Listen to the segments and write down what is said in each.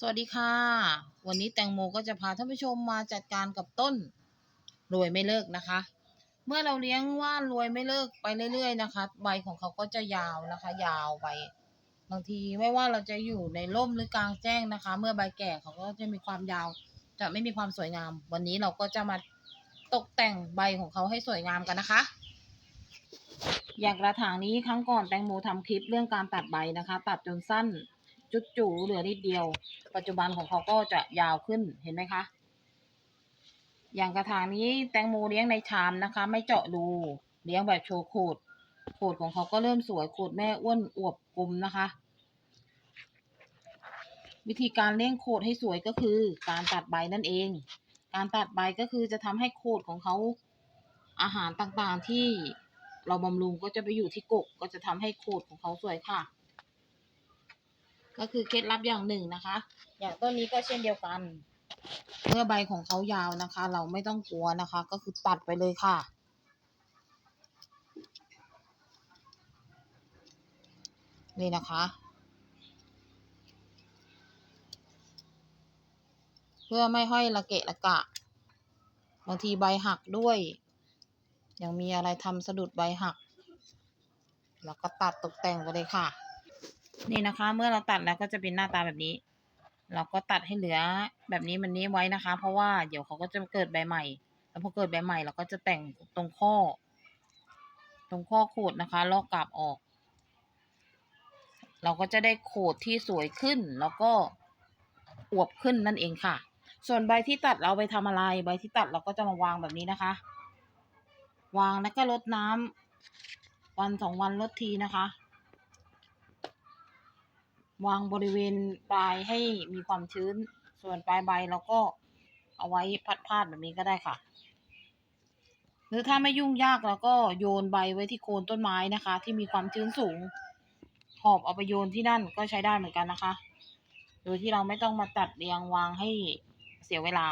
สวัสดีค่ะ วันนี้แตงโมก็จะพาท่านผู้ชมมาจัดการกับต้นรวยไม่เลิกนะคะ เมื่อเราเลี้ยงว่านรวยไม่เลิกไปเรื่อย ๆ นะคะ ใบของเขาก็จะยาวนะคะ ยาวไปบางทีไม่ว่าเราจะอยู่ในร่มหรือกลางแจ้งนะคะ เมื่อใบแก่เขาก็จะมีความยาว จะไม่มีความสวยงาม วันนี้เราก็จะมาตกแต่งใบของเขาให้สวยงามกันนะคะอย่างกระถางนี้ครั้งก่อนแตงโมทำคลิปเรื่องการตัดใบนะคะ ตัดจนสั้น จุดจูเหลือนิดเดียว ปัจจุบันของเขาก็จะยาวขึ้นเห็นไหมคะ อย่างกระถางนี้แตงโมเลี้ยงในชามนะคะ ไม่เจาะรูเลี้ยงแบบโชว์โขดโขดของเขาก็เริ่มสวยโขดแม่อ้วนอวบกลมนะคะ วิธีการเลี้ยงโขดให้สวยก็คือ การตัดใบนั่นเอง การตัดใบก็คือจะทำให้โขดของเขาอาหารต่างๆที่เราบำรุงก็จะไปอยู่ที่กกก็จะทำให้โขดของเขาสวยค่ะ ก็คือเคล็ดลับอย่างหนึ่งนะคะ อย่างต้นนี้ก็เช่นเดียวกัน เมื่อใบของเขายาวนะคะ เราไม่ต้องกลัวนะคะ ก็คือตัดไปเลยค่ะ นี่นะคะเพื่อไม่ห้อยระเกะระกะ บางทีใบหักด้วย ยังมีอะไรทำสะดุดใบหัก แล้วก็ตัดตกแต่งไปเลยค่ะ นี่นะคะ เมื่อเราตัดแล้วก็จะเป็นหน้าตาแบบนี้ เราก็ตัดให้เหลือแบบนี้มันนี้ไว้นะคะ เพราะว่าเดี๋ยวเขาก็จะเกิดใบใหม่ แล้วพอเกิดใบใหม่เราก็จะแต่งตรงข้อ ตรงข้อโขดนะคะลอกกาบออก เราก็จะได้โขดที่สวยขึ้นแล้วก็อวบขึ้นนั่นเองค่ะ ส่วนใบที่ตัดเราไปทำอะไร ใบที่ตัดเราก็จะมาวางแบบนี้นะคะ วางแล้วก็ลดน้ำวันสองวันลดทีนะคะ วางบริเวณปลายให้มีความชื้น ส่วนปลายใบเราก็เอาไว้พัดพาดแบบนี้ก็ได้ค่ะ หรือถ้าไม่ยุ่งยากเราก็โยนใบไว้ที่โคนต้นไม้นะคะ ที่มีความชื้นสูง หอบเอาไปโยนที่นั่นก็ใช้ได้เหมือนกันนะคะ โดยที่เราไม่ต้องมาตัดเรียงวางให้เสียเวลา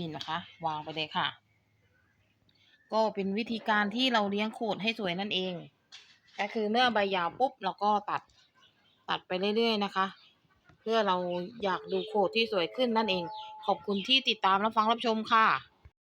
นี่นะคะ วางไปเลยค่ะ ก็เป็นวิธีการที่เราเลี้ยงโขดให้สวยนั่นเอง ก็คือเมื่อใบยาวปุ๊บเราก็ตัดตัดไปเรื่อยๆนะคะ เพื่อเราอยากดูโคดที่สวยขึ้นนั่นเอง ขอบคุณที่ติดตามรับฟังรับชมค่ะ